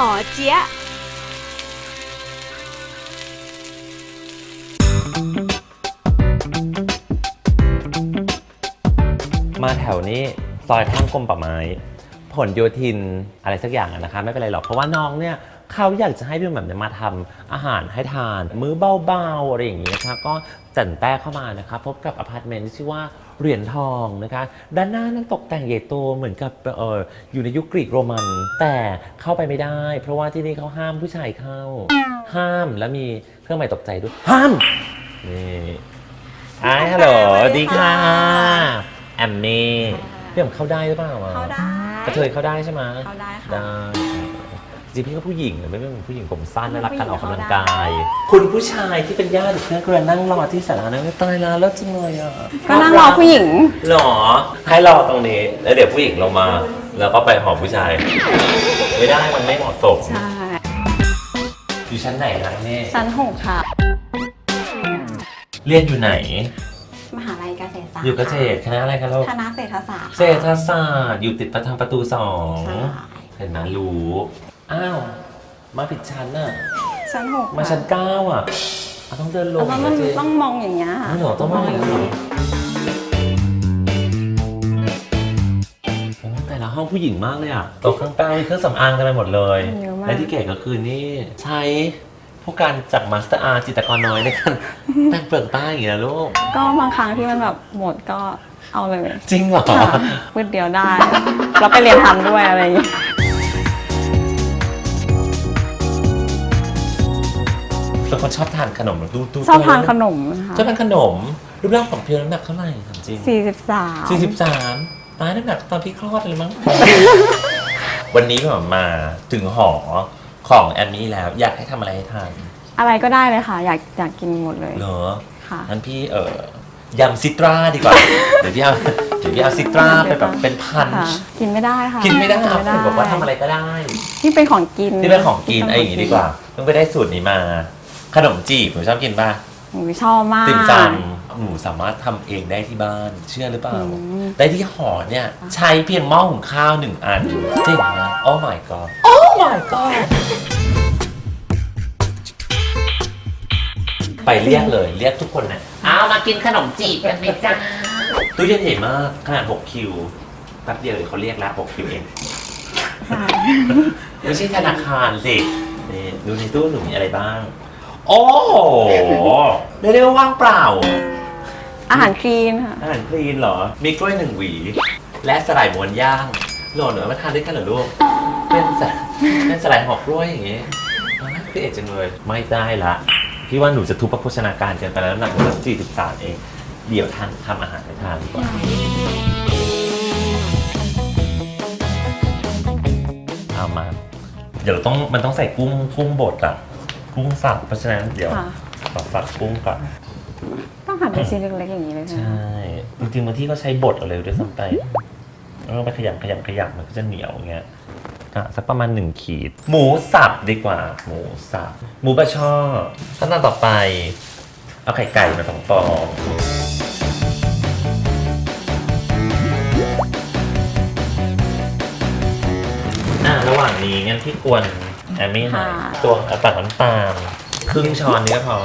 หอเจี๊ยะมาแถวนี้ซอยข้างกรมป่าไม้ ผลโยธินอะไรสักอย่างอะนะคะ ไม่เป็นไรหรอก เพราะว่าน้องเนี่ยเขาอยากจะให้พี่แบบเนี่ยมาทำอาหารให้ทาน มื้อเบาๆอะไรอย่างนี้ยนะคะก็จันแต้เข้ามานะคะ พบกับอพาร์ตเมนต์ที่ชื่อว่า เหรียญทองนะคะ ด้านหน้านั้นตกแต่งใหญ่โตเหมือนกับเอออยู่ในยุคกรีกโรมัน แต่เข้าไปไม่ได้ เพราะว่าที่นี่เขาห้ามผู้ชายเข้า ห้ามแล้วมีเครื่องหมายตกใจด้วยห้ามนี่ไอ้ฮัลโหลสวัสดีค่ะแอมมี่พี่ผมเข้าได้หรือเปล่าอะเข้าได้กระเทยเข้าได้ใช่ไหมเข้าได้ค่ะได้ จริงๆพี่ก็ผู้หญิงไม่เป็นผู้หญิงผมสั้นและรักการออกกำลังผู้หญิงกาย คุณผู้ชายที่เป็นญาติหรือเพื่อนก็นั่งรอที่สารานั้นตายแล้วแล้วจังเลยอะก็นั่งรอผู้หญิง หรอ ให้รอตรงนี้ แล้วเดี๋ยวผู้หญิงลงมา แล้วก็ไปหอผู้ชาย ไม่ได้มันไม่เหมาะสมใช่อยู่ชั้นไหนนะแม่ชั้นหกค่ะ เรียนอยู่ไหน มหาลัยเกษตรศาสตร์อยู่เกษตรคณะอะไรคะลูกคณะเศรษฐศาสตร์เศรษฐศาสตร์อยู่ติดประทางประตูสองใช่เห็นไหมรู้ อ้าว มาผิดชั้นน่ะ ชั้นหกมาชั้นเก้าอะอะต้องเดินลแล้วงมันนะเจ๊ต้องมองอย่างเงี้ยค่ะไม่หรอต้องมองอย่างนี้เหรอโอ้แต่ละห้องผู้หญิงมากเลยอะโต๊ะข้างๆมีเครื่องสำอางกันไปหมดเลย เยอะมาก และที่เก๋ก็คือนี่ใช้ผู้การจากมาสเตอร์อาร์จิตรกรน้อยในการแต่งเปลือกใต้อย่างนี้นะลูก ก็บางครั้งที่มันแบบหมดก็เอาเลยจริงเหรอ ค่ะพืดเดียวได้ แล้วไปเรียนทำด้วยอะไรอย่างเงี้ย เป็นคนชอบทานขนมดูดูชอบทานขนมนะคะชอบทานขนม รูปร่างของเพียวน้ำหนักเท่าไหร่ถามจริงสี่สิบสามสี่สิบสามตายน้ำหนักตอนพี่คลอดเลยมั้ง วันนี้ผมมาถึงหอของแอมมี่แล้ว อยากให้ทำอะไรให้ทาน อะไรก็ได้เลยค่ะ อยากอยากกินหมดเลยเหรอค่ะงั้นพี่เออยำซิตราดีกว่า เดี๋ยวพี่เอาเดี๋ยวพี่เอาซิตราไปแบบเป็นพันค่ะกินไม่ได้ค่ะ กินไม่ได้กิเห็นบอกว่าทำอะไรก็ได้ ที่เป็นของกินที่เป็นของกินไอ้อย่างนี้ดีกว่าเพิ่งไปได้สูตรนี้มา ขนมจีบหนูชอบกินป่ะหนูชอบมาก ติ่มซำหนูสามารถทำเองได้ที่บ้าน เชื่อหรือเปล่า อืม ได้ที่หอเนี่ย ใช้เพียงหม้อหุงข้าวหนึ่งอันจริงนะ Oh my god Oh my god ไปเรียกเลย เรียกทุกคนนะเอามากินขนมจีบกันไหมจ้าตู้เย็นใหญ่มากขนาด6คิวแป๊บเดียวเดี๋ยวเขาเรียกแล้ว6คิวเอง ใช่ไม่ใช่ธนาคารสินี่ดูในตู้หนูมีอะไรบ้าง โอ้โหเรียกได้ว่าว่างเปล่า อาหารคลีนค่ะ อาหารคลีนเหรอ มีกล้วยหนึ่งหวี และสลายม้วนย่างโหลดเหนือมาทานด้วยกันเหรอลูก เป็นสลเป็นสลายหอกกล้วยอย่างงี้อ่าคือเอ็ดจังเลย ไม่ได้ละ พี่ว่าหนูจะทุบพระโภชนาการเกินไปแล้วน้ำหนักหนูสี่สิบสามเอง เดี๋ยวทานทำอาหารให้ทานดีกว่า เอามา เดี๋ยวเราต้องมันต้องใส่กุ้งกุ้งบดอะ กุ้งสับเพราะฉะนั้นเดี๋ยวค่ะ ขอสับกุ้งก่อนต้องหั่นเป็นชิ้นเล็กๆอย่างนี้เลยใช่ไหมใช่จริงๆบางที่ก็ใช้บดเอาเลยด้วยซ้ำไปแล้วก็ไปขยำขยำขยำมันก็จะเหนียวอย่างเงี้ยกะสักประมาณหนึ่งขีด หมูสับดีกว่า หมูสับหมูบะช่อขั้นตอนต่อไป เอาไข่ไก่มาสองฟองอ่าระหว่างนี้งั้นพี่กวน แอมมี่หน่อยตัวเอาตัดน้ำตาลครึ่งช้อนนี้ก็พอ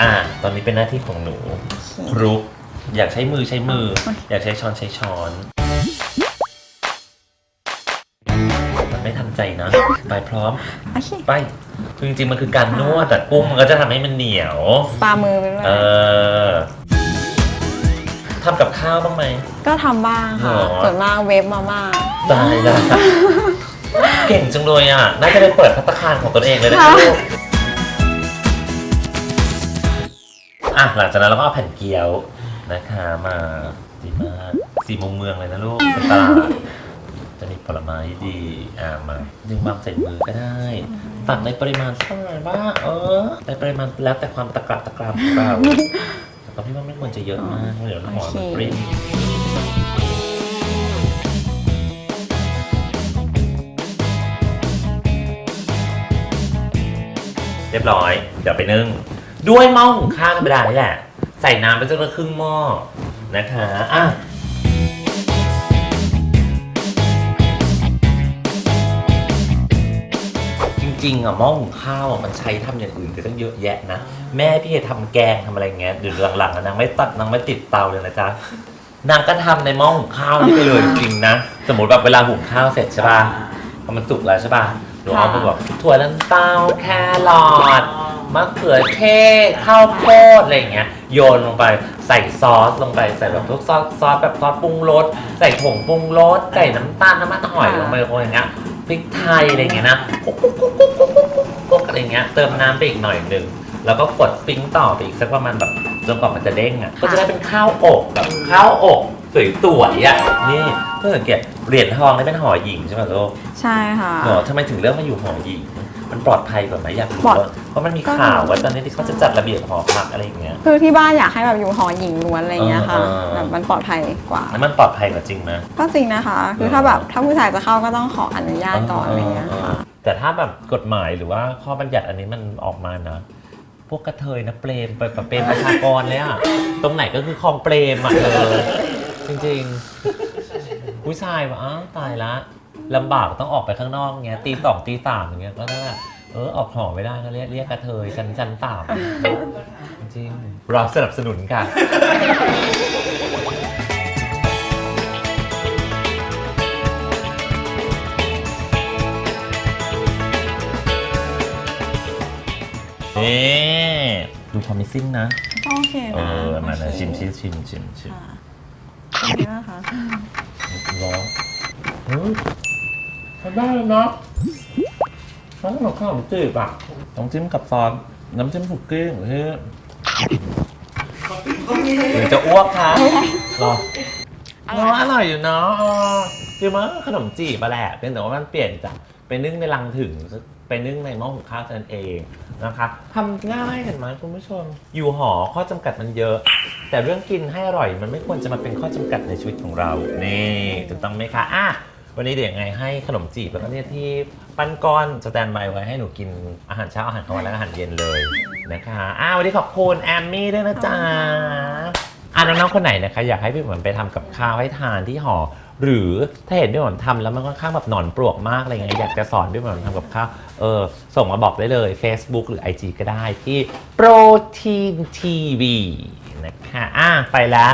อ่า ตอนนี้เป็นหน้าที่ของหนู ครุก อยากใช้มือใช้มือ อยากใช้ช้อนใช้ช้อนมันไม่ทันใจนะ ไปพร้อม โอเคไป คือจริงๆ มันคือการนวดแต่กุ้งมันก็จะทำให้มันเหนียว ปลามือไปด้วยเออ ทำกับข้าวบ้างไหม ก็ทำบ้างค่ะหรอ ส่วนมากเวฟมาม่าตายแล้วเก่งจังเลยอะ น่าจะไปเปิดพัตตาคารของตนเองเลยนะค่ะลูกอะหลังจากนั้นเราก็เอาแผ่นเกี๊ยวนะคะมาดีมากสี่มุมเมืองเลยนะลูกเป็นตลาดจะมีผลไม้ดีอ่ามาดึงบางใส่มือก็ได้ตักในปริมาณเท่าไหร่บ้างเออในปริมาณแล้วแต่ความตะกรับตะกรับของเรา แต่ก็พี่ว่าไม่ควรจะเยอะมากเดี๋ยวหอมมันปริ้นเรียบร้อย เดี๋ยวไปนึ่ง ด้วยหม้อหุงข้าวธรรมดานี่แหละ ใส่น้ำไปจนกระครึ่งหม้อนะคะอะ ริงๆอะหม้อหุงข้าวอะมันใช้ทำอย่างอื่นก็ต้องเยอะแยะนะ แม่พี่ทำแกงทำอะไรเงี้ยเดี๋ยวหลังๆอะนางไม่ตัดนางไม่ติดเตาเลยนะจ๊ะนางก็ทำในหม้อหุงข้าวนี่ไปเลยจริงๆนะ สมมติแบบเวลาหุงข้าวเสร็จใช่ป่ะพอมันสุกแล้วใช่ป่ะหนูเอาไปแบบถั่วลันเต้าแครอท มะเขือเทศข้าวโพดอะไรอย่างเงี้ยโยนลงไปใส่ซอสลงไปใส่แบบพวกซอสซอสแบบซอสปรุงรสใส่ผงปรุงรสใส่น้ำตาลน้ำมันหอยลงไปอะไรอย่างเงี้ย พริกไทยอะไรอย่างเงี้ยนะกุ๊กกุ๊กกุ๊กกุ๊กกุ๊กกุ๊กกุ๊กอะไรอย่างเงี้ยเติมน้ำไปอีกหน่อยหนึ่งแล้วก็กดปิ้งต่อไปอีกสักประมาณแบบจนกว่ามันจะเด้งอะก็จะได้เป็นข้าวอกแบบข้าวอกสวยๆอะนี่เพื่อสังเกตเหรียญทองนี่เป็นหอหญิงใช่ไหมลูกใช่ค่ะ หรอทำไมถึงเลือกมาอยู่หอหญิง มันปลอดภัยกว่าไหมอยากรู้ปลอด ว่าเพราะมันมีข่าวว่าตอนนี้ที่เขาจะจัดระเบียบหอพักอะไรอย่างเงี้ย คือที่บ้านอยากให้แบบอยู่หอหญิงล้วนอะไรเงี้ยค่ะเออเออ แบบมันปลอดภัยกว่า แล้วมันปลอดภัยกว่าจริงไหม ก็จริงนะคะ คือถ้าแบบถ้าผู้ชายจะเข้าก็ต้องขออนุญาตก่อนอะไรเงี้ยค่ะ แต่ถ้าแบบกฎหมายหรือว่าข้อบัญญัติอันนี้มันออกมานะ พวกกระเทยนะเปรมไปแบบเปรมประชากรเลยอะตรงไหนก็คือคลองเปรมอะเออจริงๆ ผู้ชายว่าอ้าวตายละ ลำบากต้องออกไปข้างนอกเงี้ยตีสองตีสามอย่างเงี้ยก็ได้เออออกหอไม่ได้ก็เรียกเรียกกระเทยชั้นชั้นสามจริงๆเราสนับสนุนค่ะ นี่ดู promising นะ โอเคเอนะอมาเลยโอเคชิมชิมชิมชิมชิมค่ะอันนี้นะคะร้อนเฮ้ย ทำได้เลยเนาะน้ำกับข้าวหมูจืดอะต้องจิ้มกับซอสน้ำจิ้มสุกี้หรือที่หรือจะอ้วกคะรออร่อยอร่อยอยู่เนาะเออคือมันก็ขนมจีบอะแหละเพียงแต่ว่ามันเปลี่ยนจากไปนึ่งในรังถึงไปนึ่งในหม้อหุงข้าวเท่านั้นเองนะคะทำง่ายเห็นไหมคุณผู้ชม อยู่หอข้อจำกัดมันเยอะ แต่เรื่องกินให้อร่อยมันไม่ควรจะมาเป็นข้อจำกัดในชีวิตของเรา นี่ถูกต้องไหมคะอะ วันนี้เดี๋ยวยังไงให้ขนมจีบแล้วก็เนี่ยที่ปั้นก้อนสแตนบายไว้ให้หนูกินอาหารเช้าอาหารกลางวันและอาหารเย็นเลยนะคะอ้าววันนี้ขอบคุณแอมมี่ด้วยนะจ๊ะอะน้องๆคนไหนนะคะ อยากให้พี่หมอนไปทำกับข้าวให้ทานที่หอ หรือถ้าเห็นพี่หมอนทำแล้วมันค่อนข้างแบบหนอนปลวกมากอะไรเงี้ยอยากจะสอนพี่หมอนทำกับข้าวเออส่งมาบอกได้เลย Facebook หรือ IG ก็ได้ที่ Protein TV นะคะอะไปแล้ว